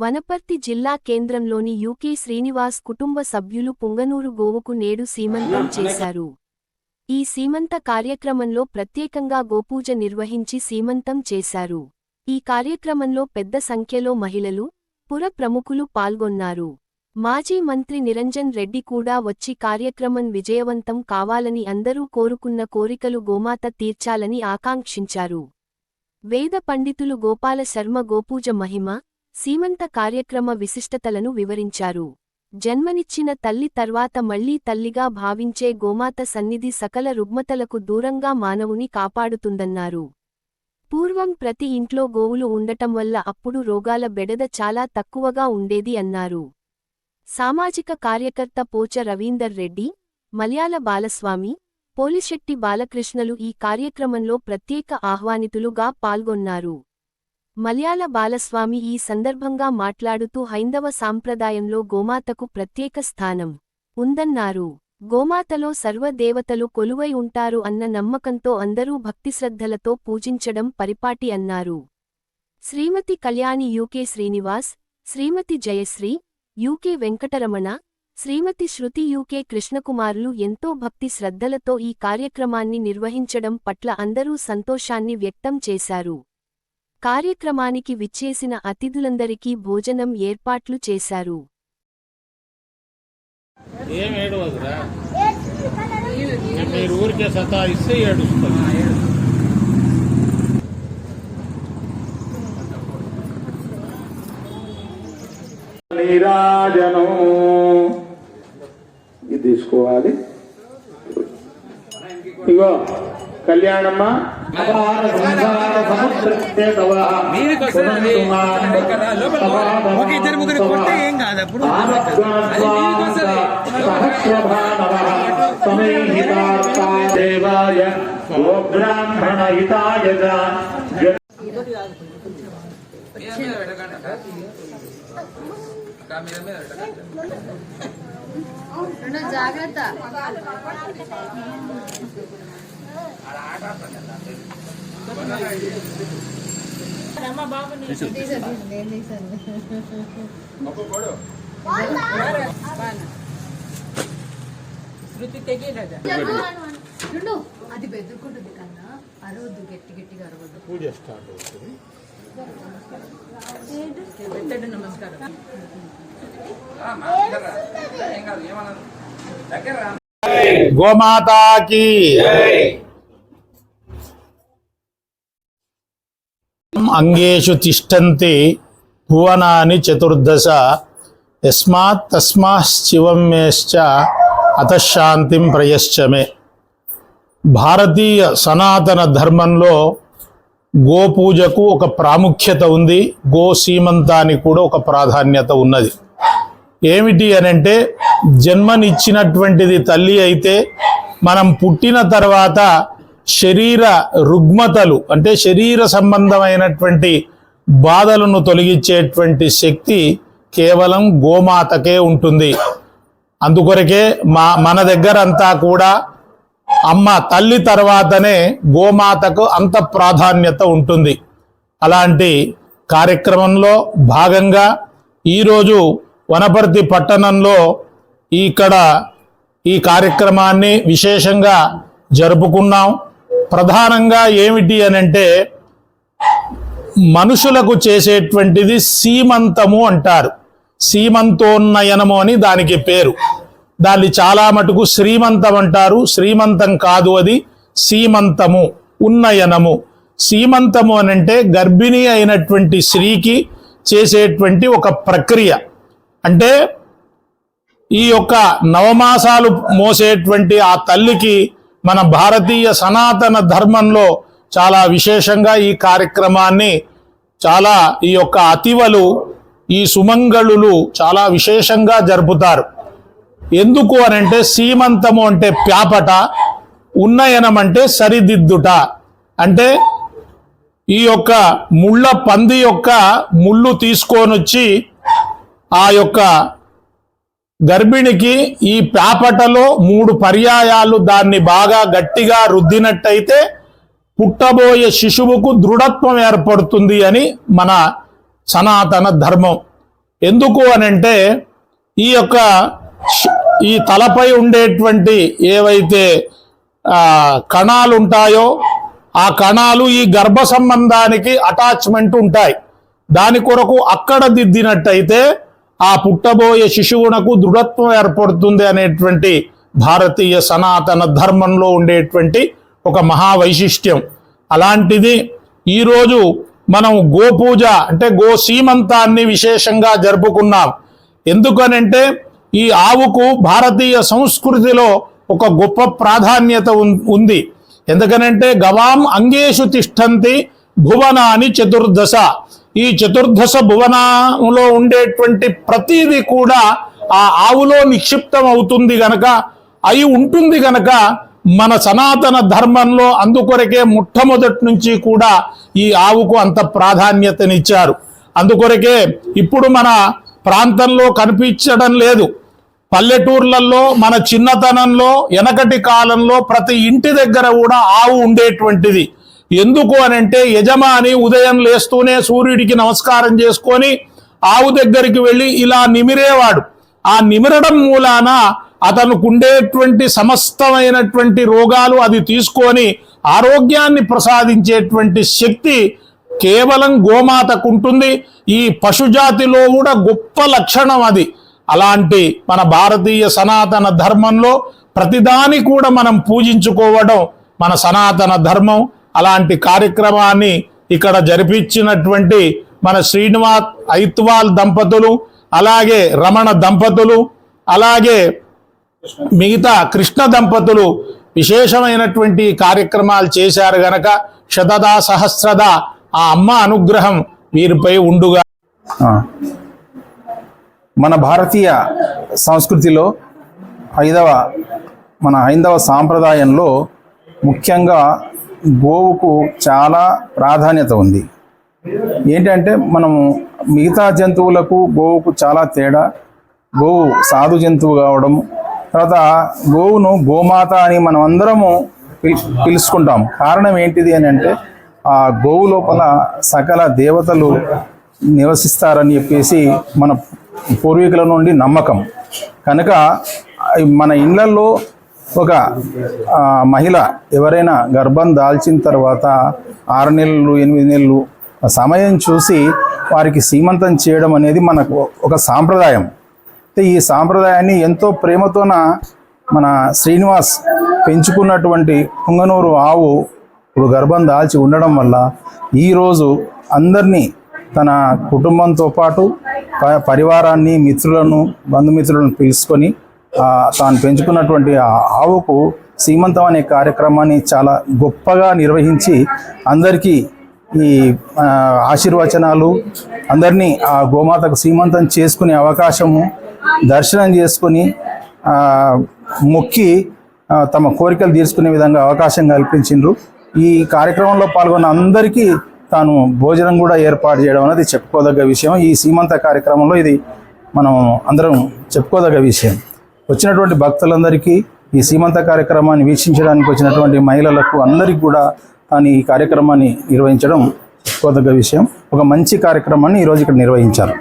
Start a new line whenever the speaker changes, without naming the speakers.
వనపర్తి జిల్లా కేంద్రంలోని యూకే శ్రీనివాస్ కుటుంబ సభ్యులు పుంగనూరు గోవుకు నేడు సీమంతం చేశారు. ఈ సీమంత కార్యక్రమంలో ప్రత్యేకంగా గోపూజ నిర్వహించి సీమంతం చేశారు. ఈ కార్యక్రమంలో పెద్ద సంఖ్యలో మహిళలు పుర ప్రముఖులు పాల్గొన్నారు. మాజీ మంత్రి నిరంజన్ రెడ్డి కూడా వచ్చి కార్యక్రమం విజయవంతం కావాలని అందరూ కోరుకున్న కోరికలు గోమాత తీర్చాలని ఆకాంక్షించారు. వేద పండితులు గోపాల శర్మ గోపూజ మహిమ సీమంత కార్యక్రమ విశిష్టతలను వివరించారు. జన్మనిచ్చిన తల్లి తర్వాత మళ్ళీ తల్లిగా భావించే గోమాత సన్నిధి సకల రుగ్మతలకు దూరంగా మానవుని కాపాడుతుందన్నారు. పూర్వం ప్రతి ఇంట్లో గోవులు ఉండటం వల్ల అప్పుడు రోగాల బెడద చాలా తక్కువగా ఉండేది అన్నారు. సామాజిక కార్యకర్త పోచ రవీందర్ రెడ్డి మలయాళ బాలస్వామి పోలిశెట్టి బాలకృష్ణలు ఈ కార్యక్రమంలో ప్రత్యేక ఆహ్వానితులుగా పాల్గొన్నారు. మలయాళ బాలస్వామి ఈ సందర్భంగా మాట్లాడుతూ హైందవ సాంప్రదాయంలో గోమాతకు ప్రత్యేక స్థానం ఉందన్నారు. గోమాతలో సర్వదేవతలు కొలువై ఉంటారు అన్న నమ్మకంతో అందరూ భక్తిశ్రద్ధలతో పూజించడం పరిపాటి అన్నారు. Shrimati Kalyani UK Srinivas Shrimati Jayashree UK Venkataramana Shrimati Shruti UK కృష్ణకుమారులు ఎంతో భక్తి శ్రద్ధలతో ఈ కార్యక్రమాన్ని నిర్వహించడం పట్ల అందరూ సంతోషాన్ని వ్యక్తం చేశారు. కార్యక్రమానికి విచ్చేసిన అతిథులందరికీ భోజనం ఏర్పాట్లు చేశారు.
నీరాజనం ఇది తీసుకోవాలి. ఇగో. కళ్యాణమ్మ
ఒక ఇద్దరు ముగ్గురు కొడితే ఏం కాదు అప్పుడు
దేవాయ గోబ్రాహ్మణ హితాయ
జాగ్రత్త. చూడు అది బెదురుకుంటుంది కన్నా అరవద్దు గట్టి గట్టిగా అరవద్దు
పూజ స్టార్ట్ అవుతుంది
పెట్టండి నమస్కారం
గోమాతాకి అంగేషు తిష్టంతి భువనాని చతుర్దశ. యస్మాత్ తస్మాశ్చివమేశ్చ అతశాంతిం ప్రయశ్చమే. భారతీయ సనాతన ధర్మంలో గోపూజకు ఒక ప్రాముఖ్యత ఉంది. గో సీమంతానికి కూడా ఒక ప్రాధాన్యత ఉన్నది. ఏమిటి అనంటే జన్మనిచ్చినటువంటిది తల్లి అయితే మనం పుట్టిన తర్వాత శరీర రుగ్మతలు అంటే శరీర సంబంధమైనటువంటి బాధలను తొలగించేటువంటి శక్తి కేవలం గోమాతకే ఉంటుంది. అందుకొరకే మా మన దగ్గర అంతా కూడా అమ్మ తల్లి తర్వాతనే గోమాతకు అంత ప్రాధాన్యత ఉంటుంది. అలాంటి కార్యక్రమంలో భాగంగా ఈరోజు వనపర్తి పట్టణంలో ఇక్కడ ఈ కార్యక్రమాన్ని విశేషంగా జరుపుకున్నాం. ప్రధానంగా ఏమిటి అని అంటే మనుషులకు చేసేటువంటిది సీమంతము అంటారు. సీమంతోన్నయనము అని దానికి పేరు. దాన్ని చాలా మటుకు శ్రీమంతం అంటారు. శ్రీమంతం కాదు అది సీమంతము ఉన్నయనము. సీమంతము అనంటే గర్భిణీ అయినటువంటి స్త్రీకి చేసేటువంటి ఒక ప్రక్రియ. అంటే ఈ యొక్క నవమాసాలు మోసేటువంటి ఆ తల్లికి మన భారతీయ సనాతన ధర్మంలో చాలా విశేషంగా ఈ కార్యక్రమాన్ని చాలా ఈ యొక్క అతివలు ఈ సుమంగళులు చాలా విశేషంగా జరుపుతారు. ఎందుకు అనంటే సీమంతము అంటే ప్యాపట ఉన్నయనం అంటే సరిదిద్దుట. అంటే ఈ యొక్క ముళ్ళ పంది యొక్క ముళ్ళు తీసుకొనొచ్చి ఆ యొక్క గర్భిణికి ఈ పేపటలో మూడు పర్యాయాలు దాన్ని బాగా గట్టిగా రుద్దినట్టయితే పుట్టబోయే శిశువుకు దృఢత్వం ఏర్పడుతుంది అని మన సనాతన ధర్మం. ఎందుకు అనంటే ఈ యొక్క ఈ తలపై ఉండేటువంటి ఏవైతే కణాలు ఉంటాయో ఆ కణాలు ఈ గర్భ సంబంధానికి అటాచ్మెంట్ ఉంటాయి. దాని కొరకు అక్కడ దిద్దినట్టయితే ఆ పుట్టబోయే శిశువునకు దృఢత్వం ఏర్పడుతుంది అనేటువంటి భారతీయ సనాతన ధర్మంలో ఉండేటువంటి ఒక మహావైశిష్ట్యం. అలాంటిది ఈరోజు మనం గోపూజ అంటే గో సీమంతాన్ని విశేషంగా జరుపుకున్నాం. ఎందుకనంటే ఈ ఆవుకు భారతీయ సంస్కృతిలో ఒక గొప్ప ప్రాధాన్యత ఉంది. ఎందుకనంటే గవాం అంగేషు తిష్టంతి భువనాని చతుర్దశ. ఈ చతుర్దశ భువనంలో ఉండేటువంటి ప్రతిదీ కూడా ఆ ఆవులో నిక్షిప్తం అవుతుంది గనక అయి ఉంటుంది గనక మన సనాతన ధర్మంలో అందుకొరకే మొట్టమొదటి నుంచి కూడా ఈ ఆవుకు అంత ప్రాధాన్యతనిచ్చారు. అందుకొరకే ఇప్పుడు మన ప్రాంతంలో కనిపించడం లేదు. పల్లెటూర్లలో మన చిన్నతనంలో వెనకటి కాలంలో ప్రతి ఇంటి దగ్గర కూడా ఆవు ఉండేటువంటిది. ఎందుకు అనంటే యజమాని ఉదయం లేస్తూనే సూర్యుడికి నమస్కారం చేసుకొని ఆవు దగ్గరికి వెళ్ళి ఇలా నిమిరేవాడు. ఆ నిమిరడం మూలాన అతనుకుండేటువంటి సమస్తమైనటువంటి రోగాలు అది తీసుకొని ఆరోగ్యాన్ని ప్రసాదించేటువంటి శక్తి కేవలం గోమాతకు ఉంటుంది ఈ పశుజాతిలో కూడా గొప్ప లక్షణం అది. అలాంటి మన భారతీయ సనాతన ధర్మంలో ప్రతిదాని కూడా మనం పూజించుకోవడం మన సనాతన ధర్మం. అలాంటి కార్యక్రమాన్ని ఇక్కడ జరిపించినటువంటి మన శ్రీనివాస్ ఐత్వాల్ దంపతులు అలాగే రమణ దంపతులు అలాగే మిగతా కృష్ణ దంపతులు విశేషమైనటువంటి కార్యక్రమాలు చేశారు గనక శతదా సహస్రద ఆ అమ్మ అనుగ్రహం వీరిపై ఉండుగా.
మన భారతీయ సంస్కృతిలో ఐదవ మన హైందవ సాంప్రదాయంలో ముఖ్యంగా గోవుకు చాలా ప్రాధాన్యత ఉంది. ఏంటంటే మనము మిగతా జంతువులకు గోవుకు చాలా తేడా. గోవు సాధు జంతువు కావడం తర్వాత గోవును గోమాత అని మనం అందరము పిలుచుకుంటాం. కారణం ఏంటిది అని అంటే ఆ గోవు లోపల సకల దేవతలు నివసిస్తారని చెప్పేసి మన పూర్వీకుల నుండి నమ్మకం. కనుక మన ఇళ్ళలో ఒక మహిళ ఎవరైనా గర్భం దాల్చిన తర్వాత ఆరు నెలలు ఎనిమిది నెలలు సమయం చూసి వారికి సీమంతం చేయడం అనేది మనకు ఒక సాంప్రదాయం. ఈ సాంప్రదాయాన్ని ఎంతో ప్రేమతోన మన శ్రీనివాస్ పెంచుకున్నటువంటి పుంగనూరు ఆవు ఇప్పుడు గర్భం దాల్చి ఉండడం వల్ల ఈరోజు అందరినీ తన కుటుంబంతో పాటు ప- పరివారాన్ని మిత్రులను బంధుమిత్రులను పిలుచుకొని తాను పెంచుకున్నటువంటి ఆ ఆవుకు సీమంతం అనే కార్యక్రమాన్ని చాలా గొప్పగా నిర్వహించి అందరికీ ఈ ఆశీర్వచనాలు అందరినీ ఆ గోమాతకు సీమంతం చేసుకునే అవకాశము దర్శనం చేసుకుని మొక్కి తమ కోరికలు తీర్చుకునే విధంగా అవకాశం కల్పించిండ్రు. ఈ కార్యక్రమంలో పాల్గొన్న అందరికీ తాను భోజనం కూడా ఏర్పాటు చేయడం అనేది చెప్పుకోదగ్గ విషయం. ఈ సీమంత కార్యక్రమంలో ఇది మనం అందరం చెప్పుకోదగ్గ విషయం. వచ్చినటువంటి భక్తులందరికీ ఈ సీమంత కార్యక్రమాన్ని వీక్షించడానికి వచ్చినటువంటి మహిళలకు అందరికీ కూడా కానీ ఈ కార్యక్రమాన్ని నిర్వహించడం కోదగ్గ విషయం. ఒక మంచి కార్యక్రమాన్ని ఈరోజు ఇక్కడ నిర్వహించారు.